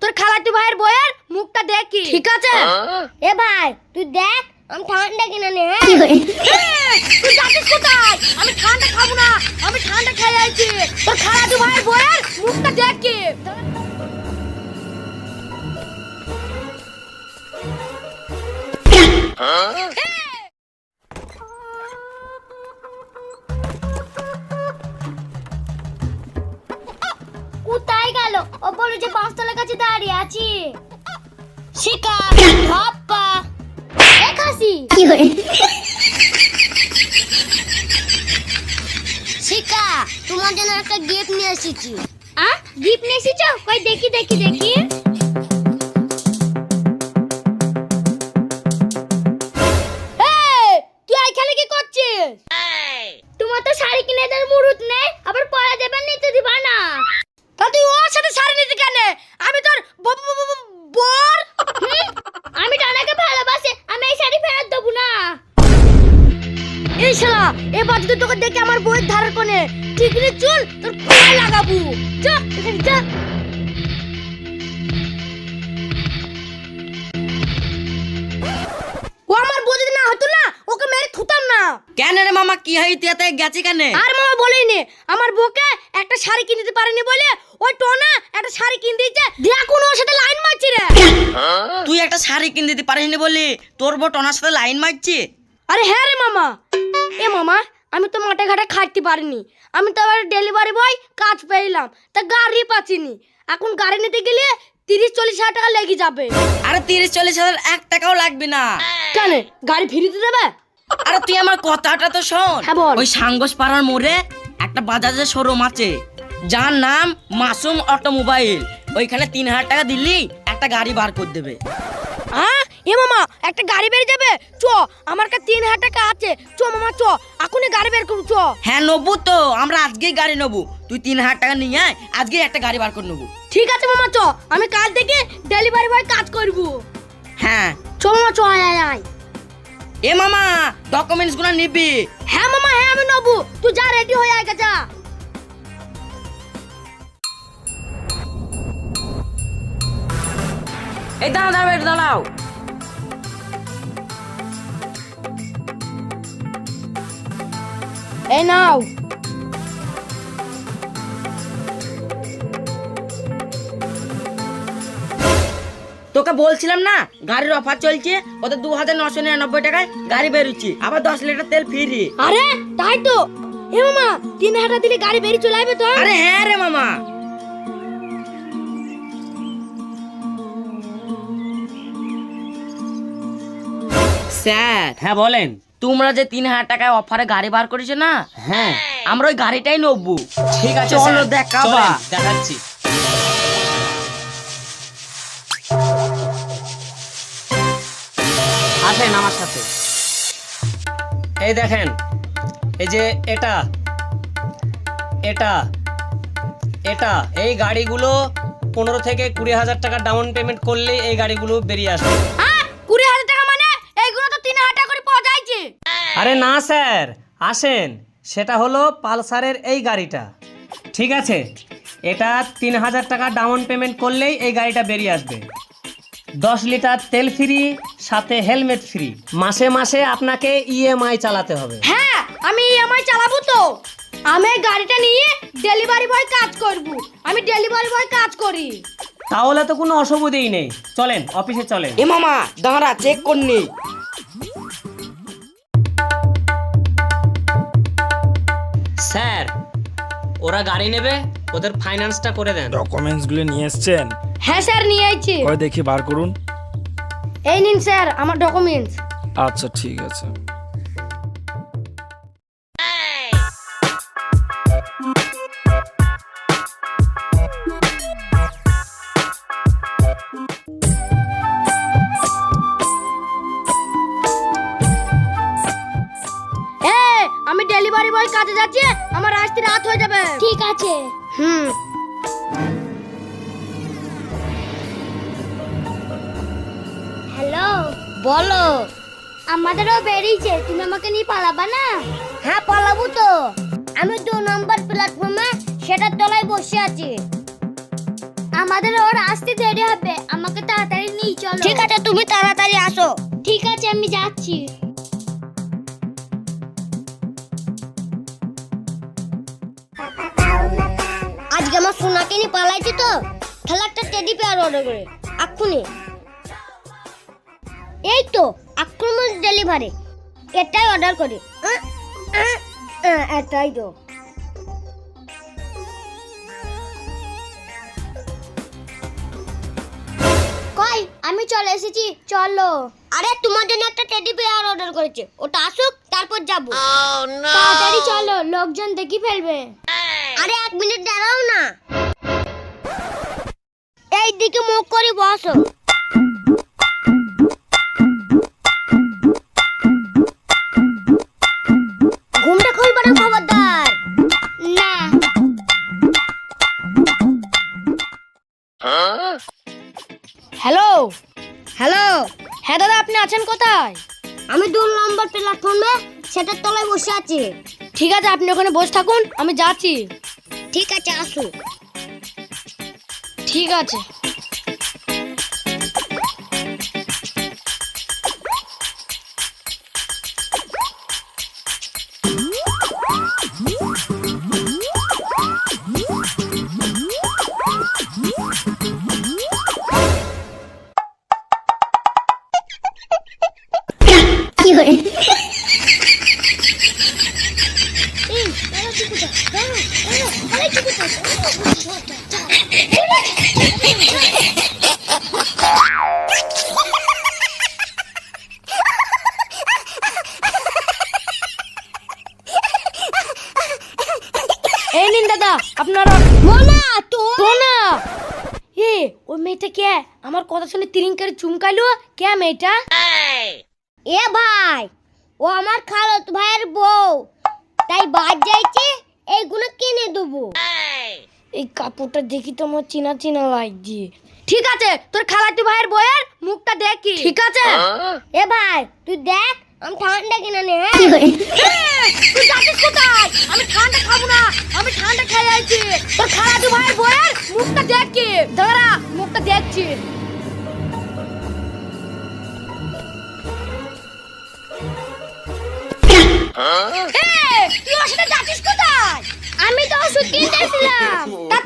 তোর খালাটি ভাইয়ের বইয়ের মুখটা দেখি। ঠিক আছে। এ ভাই তুই দেখ আমি ঠান্ডা কিনে নে হ্যাঁ? তুই যাচ্ছিস কোথায়? আমি ঠান্ডা খাব না আমি ঠান্ডা খেয়ে আইছি। তোর খালাটি ভাইয়ের বইয়ের মুখটা দেখি। কোথায় বলে যে পাঁচতলার কাছে দাঁড়িয়ে আছি। শিকা দেখাসি কি খাসি শিকা তোমার জন্য একটা গিফট নিয়ে এসেছি। আ? গিফট নিয়ে এসেছ? কই দেখি দেখি দেখি। দেখে আমার বইয়ের ধারের কোণে। ঠিকরে চুল তোর পায়ে লাগাবো। যা এখানে যা। ও আমার বউ যদি না হতো না ওকে মেরে থুতাম না। কেন রে মামা কি হয় এত? গেছি কেন? আর মামা বলেনি আমার বউকে একটা শাড়ি কিনে দিতে পারেনি বলে ওই টোনা একটা শাড়ি কিনে দিয়েছে। দেখুন ওর সাথে লাইন মারছি রে। তুই একটা শাড়ি কিনে দিতে পারিনি বলি তোর বউ টনার সাথে লাইন মারছি? আরে হ্যাঁ রে মামা। এ মামা আমি তো মাঠে ঘাটে খাটতে পারিনি। আমি তো আবার ডেলিভারি বয় কাজ পেলাম তা গাড়ি পাচ্ছিনি। এখন গাড়ি নিতে গেলে তিরিশ চল্লিশ হাজার টাকা লেগে যাবে। আরে তিরিশ চল্লিশ হাজার এক টাকাও লাগবে না। কেন? গাড়ি ফিরিতে দেবে? আরে তুই আমার কথাটা তো শোন। হ্যাঁ, ওই সাঙ্গস পাড়ার মোড়ে একটা বাজাজের শোরুম আছে। যার নাম মাসুম অটোমোবাইল। ওইখানে তিন হাজার টাকা দিলি একটা গাড়ি বার করে দেবে। হ্যাঁ এ মামা একটা গাড়ি বেরিয়ে যাবে। চ আমার কাছে তিন হাজার টাকা আছে। চ মামা চ এখনই গাড়ি বের করু চ। হ্যাঁ নেব তো আমরা আজকেই গাড়ি নেব। তুই তিন হাজার টাকা নিয়ে আয় আজকে একটা গাড়ি বার করে নেব। ঠিক আছে মামা চ আমি কাল থেকে ডেলিভারি বয় কাজ করব। হ্যাঁ। চ মামা চ আয় আয় আয়। এ মামা ডকুমেন্টসগুলো নিবি। হ্যাঁ মামা হ্যাঁ আমি নেব। তুই যা রেডি হয়ে আয় যা। এই দাঁড়া দাঁড়াও দাঁড়াও। এই নাও তোকে বলছিলাম না গাড়ির অফার চলছে ওদের দু হাজার নশো নিরানব্বই টাকায় গাড়ি বেরোচ্ছি আবার দশ লিটার তেল ফ্রি। আরে তাই তো। এ মামা তিন হাজার দিলে গাড়ি বেরিয়ে চলে আসবে তো? আরে হ্যাঁ রে মামা। স্যার হ্যাঁ বলেন। তোমরা যে তিন হাজার টাকায় অফারে গাড়ি বার করেছ না? হ্যাঁ। আমরা ওই গাড়িটাই নেব। ঠিক আছে চলো দেখাবা। দেখাচ্ছি। আসেন আমার সাথে। এই দেখেন এই যে এটা এটা এটা এই গাড়িগুলো পনেরো থেকে কুড়ি হাজার টাকা ডাউন পেমেন্ট করলে এই গাড়িগুলো বেরিয়ে আসবে। কুড়ি হাজার টাকা মানে এইগুলো তো তিন হাজার টাকা করে পাওয়া যাচ্ছে আরে না স্যার। আসেন সেটা হলো পালসারের এই গাড়িটা। ঠিক আছে এটা তিন হাজার টাকা ডাউন পেমেন্ট করলেই এই গাড়িটা বেরিয়ে আসবে। দশ লিটার তেল ফ্রি সাথে হেলমেট ফ্রি। মাসে মাসে আপনাকে ইএমআই চালাতে হবে। হ্যাঁ আমি ইএমআই চালাবো তো। আমি গাড়িটা নিয়ে ডেলিভারি বয় কাজ করব। আমি ডেলিভারি বয় কাজ করি। তাহলে তো কোনো অসুবিধেই নেই। চলেন অফিসে চলেন। এ মামা দাঁড়া চেক করনি। স্যার ওরা গাড়ি নেবে ওদের ফাইন্যান্সটা করে দেন। ডকুমেন্টসগুলো নিয়ে এসেছেন? হ্যাঁ স্যার নিয়ে আইছি। কয় দেখি বার করুন। এই নিন স্যার আমার ডকুমেন্টস আচ্ছা ঠিক আছে। কাজে যাচ্ছি আমার আসতে রাত হয়ে যাবে। ঠিক আছে। হুম। হ্যালো। বলো। আমাদেরও বেরিয়েছে তুমি আমাকে নিয়ে পালাবা না? হ্যাঁ পালাবো তো। আমি দু নম্বর প্ল্যাটফর্মে সেটার তলায় বসে আছি। আমাদের ওর আসতে দেরি হবে আমাকে তাড়াতাড়ি নিয়ে চলো। ঠিক আছে তুমি তাড়াতাড়ি আসো। ঠিক আছে আমি যাচ্ছি। নিয়ে পালাইছি তো। তাহলে একটা টেডি পেয়ার অর্ডার করে। এক্ষুনি। এই তো আক্রমণ ডেলিভারি এটাই অর্ডার করি। এটাই তো। কই আমি চলে এসেছি চলো। আরে তোমার জন্য একটা টেডি পেয়ার অর্ডার করেছে। ওটা আসুক তারপর যাব। তাড়াতাড়ি চলো লোকজন দেখি ফেলবে। আরে এক মিনিট দাঁড়াও না। এই দিকে মুখ করে বসো। ঘুমটা খুলবে না খবরদার। না। হ্যালো? হ্যালো? হ্যাঁ দাদা আপনি আছেন কোথায়? আমি দু নম্বর প্ল্যাটফর্মে সেটার তলায় বসে আছি। ঠিক আছে আপনি ওখানে বসে থাকুন আমি যাচ্ছি। ঠিক আছে আসুন ঠিক আছে এই নিন দাদা আপনারা মোনা তো? মোনা এ ওই মেয়েটা কে? আমার কথা শুনে তিরিং করে চুমকাইলো। কে মেয়েটা? এ ভাই ও আমার খালত ভাইয়ের বউ। তাই বাদ যাইছে এইগুলো কিনে দেবো। এই কাপড়টা দেখি তো আমার চিনা চিনা লাগছে। ঠিক আছে তোর খালাতি ভাইয়ের বউয়ের মুখটা দেখি। ঠিক আছে। এ ভাই তুই দেখ আমি ঠান্ডা কিনে নে হ্যাঁ? তুই যাচ্ছিস কোথায়? আমি ঠান্ডা খাব না। ঠান্ডা তোর খালাতি ভাইয়ের বউয়ের মুখটা দেখি দাঁড়া, মুখটা দেখছি। আমি তো ওষুধ কিনতে এসেছিলাম। তা